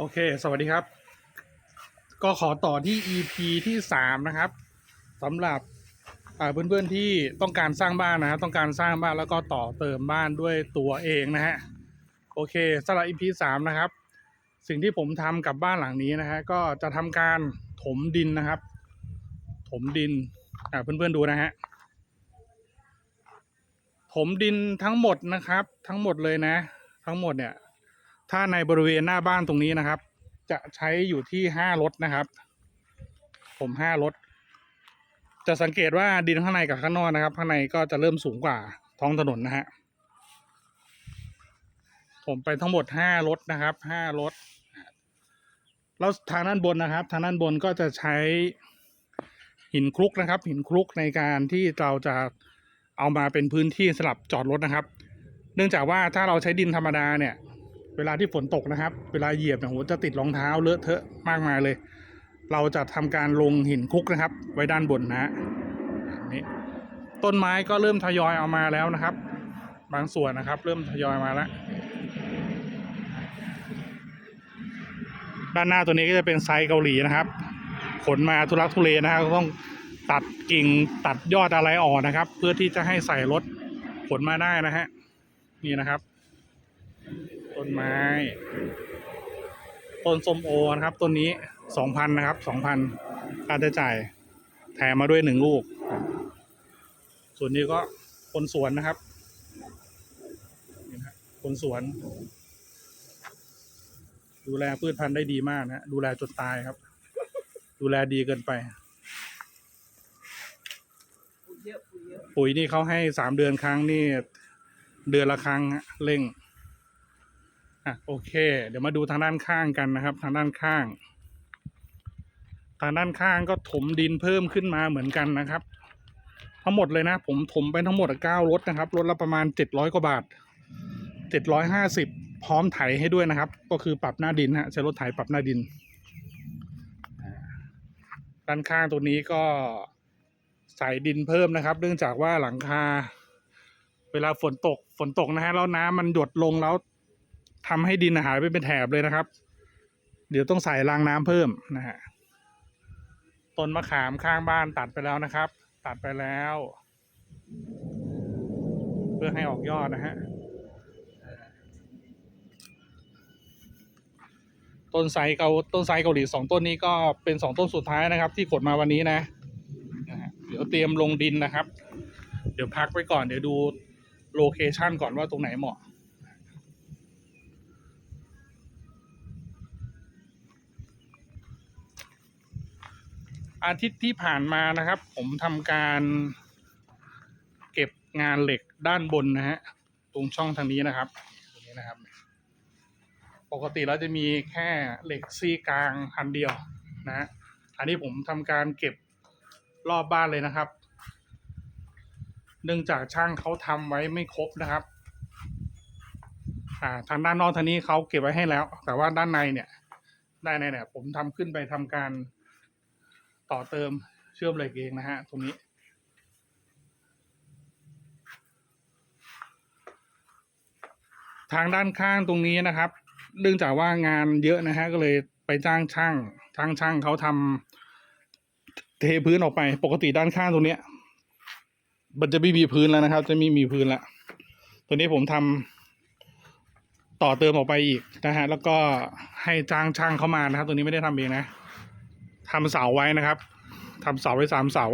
โอเค สวัสดีครับ ก็ขอต่อที่ EP ที่สามนะครับสำหรับเพื่อนๆที่ต้องการสร้างบ้านนะฮะต้องการสร้างบ้านแล้วก็ต่อเติมบ้านด้วยตัวเองนะฮะโอเคสำหรับ EP สามนะครับ สิ่งที่ผมทำกับบ้านหลังนี้นะฮะก็จะทำการถมดินนะครับ ถมดินอ่าเพื่อนๆดูนะฮะถมดินทั้งหมดนะครับ ทั้งหมดเลยนะ ทั้งหมดเนี่ย ถ้าในบริเวณหน้าบ้านตรงนี้นะครับ จะใช้อยู่ที่ห้ารถนะครับ ผมห้ารถ จะสังเกตว่าดินข้างในกับข้างนอกนะครับ ข้างในก็จะเริ่มสูงกว่าท้องถนนนะฮะผมไปทั้งหมดห้ารถนะครับห้ารถแล้วทางด้านบนนะครับ ทางด้านบนก็จะใช้หินคลุกนะครับ หินคลุกในการที่เราจะเอามาเป็นพื้นที่สำหรับจอดรถนะครับ เนื่องจากว่าถ้าเราใช้ดินธรรมดาเนี่ย เวลาที่ฝนตกนะครับ เวลาเหยียบเนี่ยโหจะติดรองเท้าเลอะเทอะมากมายเลย เราจะทำการลงหินคุกนะครับ ไว้ด้านบนนะฮะนี่ต้นไม้ก็เริ่มทยอยเอามาแล้วนะครับ บางส่วนนะครับ เริ่มทยอยมาแล้วด้านหน้าตัวนี้ก็จะเป็นไซส์เกาหลีนะครับ ขนมาทุลักทุเลนะครับก็ต้องตัดกิ่งตัดยอดอะไรออกนะครับ เพื่อที่จะให้ใส่รถขนมาได้นะฮะนี่นะครับ ต้นไม้ ต้นส้มโอนะครับ ต้นนี้สองพันนะครับสองพันค่าใช้จ่ายแถมมาด้วยหนึ่งลูก ส่วนนี้ก็คนสวนนะครับนี่ฮะคนสวน ดูแลพืชพันธุ์ได้ดีมากนะฮะดูแลจนตายครับ ดูแลดีเกินไป ปุ๋ยนี่เขาให้สามเดือนครั้งนี่ เดือนละครั้งเร่ง อะโอเค เดี๋ยวมาดูทางด้านข้างกันนะครับ ทางด้านข้าง ทางด้านข้างก็ถมดินเพิ่มขึ้นมาเหมือนกันนะครับ ทั้งหมดเลยนะ ผมถมไปทั้งหมดเก้ารถนะครับรถละประมาณเจ็ดร้อยกว่าบาทเจ็ดร้อยห้าสิบพร้อมไถให้ด้วยนะครับ ก็คือปรับหน้าดินฮะใช้รถไถปรับหน้าดินด้านข้างตัวนี้ก็ใส่ดินเพิ่มนะครับ เนื่องจากว่าหลังคา เวลาฝนตกฝนตกนะฮะแล้วน้ำมันหยดลงแล้ว ทำให้ดินหายไปเป็นแถบเลยนะครับ เดี๋ยวต้องใส่รางน้ำเพิ่มนะฮะต้นมะขามข้างบ้านตัดไปแล้วนะครับ ตัดไปแล้ว เพื่อให้ออกยอดนะฮะต้นไทรเกาต้นไทรเกาหลีสองต้นนี้ก็เป็นสองต้นสุดท้ายนะครับ ที่ขนมาวันนี้นะนะฮะเดี๋ยวเตรียมลงดินนะครับ เดี๋ยวพักไว้ก่อนเดี๋ยวดูโลเคชันก่อนว่าตรงไหนเหมาะ อาทิตย์ที่ผ่านมานะครับ ผมทำการเก็บงานเหล็กด้านบนนะฮะตรงช่องทางนี้นะครับตรงนี้นะครับ ปกติเราจะมีแค่เหล็กซี่กลางอันเดียวนะฮะอันนี้ผมทำการเก็บรอบบ้านเลยนะครับ เนื่องจากช่างเขาทำไว้ไม่ครบนะครับอ่าทางด้านนอกทางนี้เขาเก็บไว้ให้แล้ว แต่ว่าด้านในเนี่ยด้านในเนี่ย ผมทำขึ้นไปทำการ ต่อเติมเชื่อมเหล็กเองนะฮะตรงนี้ ทางด้านข้างตรงนี้นะครับ เนื่องจากว่างานเยอะนะฮะก็เลยไปจ้างช่างช่างช่างเขาทำเทพื้นออกไป ปกติด้านข้างตรงเนี้ย มันจะไม่มีพื้นแล้วนะครับ จะไม่มีพื้นแล้วตัวนี้ผมทำต่อเติมออกไปอีกนะฮะ แล้วก็ให้จ้างช่างเข้ามานะครับ ตัวนี้ไม่ได้ทำเองนะ ทำเสาไว้นะครับทำเสาไว้สามเสา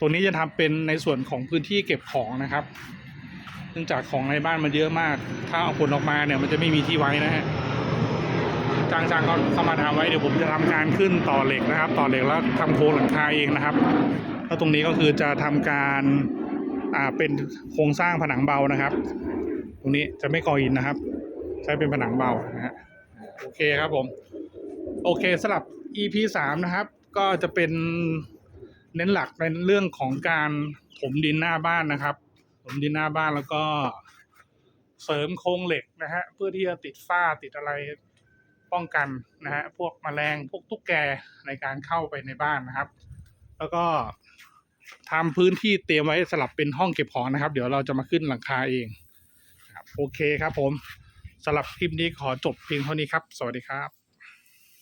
ตัวนี้จะทำเป็นในส่วนของพื้นที่เก็บของนะครับ เนื่องจากของในบ้านมันเยอะมาก ถ้าเอาขนออกมาเนี่ยมันจะไม่มีที่ไว้นะฮะจ้างจ้างก็เข้ามาทำไว้เดี๋ยวผมจะทำการขึ้นต่อเหล็กนะครับ ต่อเหล็กแล้วทำโครงหลังคาเองนะครับ แล้วตรงนี้ก็คือจะทำการอ่าเป็นโครงสร้างผนังเบานะครับ ตรงนี้จะไม่ก่อหินนะครับ ใช้เป็นผนังเบานะฮะโอเคครับผม โอเคสำหรับ EP สามนะครับ ก็จะเป็นเน้นหลักในเรื่องของการถมดินหน้าบ้านนะครับ ถมดินหน้าบ้านแล้วก็เสริมโครงเหล็กนะฮะเพื่อที่จะติดฝ้าติดอะไรป้องกันนะฮะพวกแมลงพวกตุ๊กแกในการเข้าไปในบ้านนะครับ แล้วก็ทำพื้นที่เตรียมไว้สลับเป็นห้องเก็บของนะครับ เดี๋ยวเราจะมาขึ้นหลังคาเองครับโอเคครับผมสำหรับคลิปนี้ขอจบเพียงเท่านี้ครับ สวัสดีครับ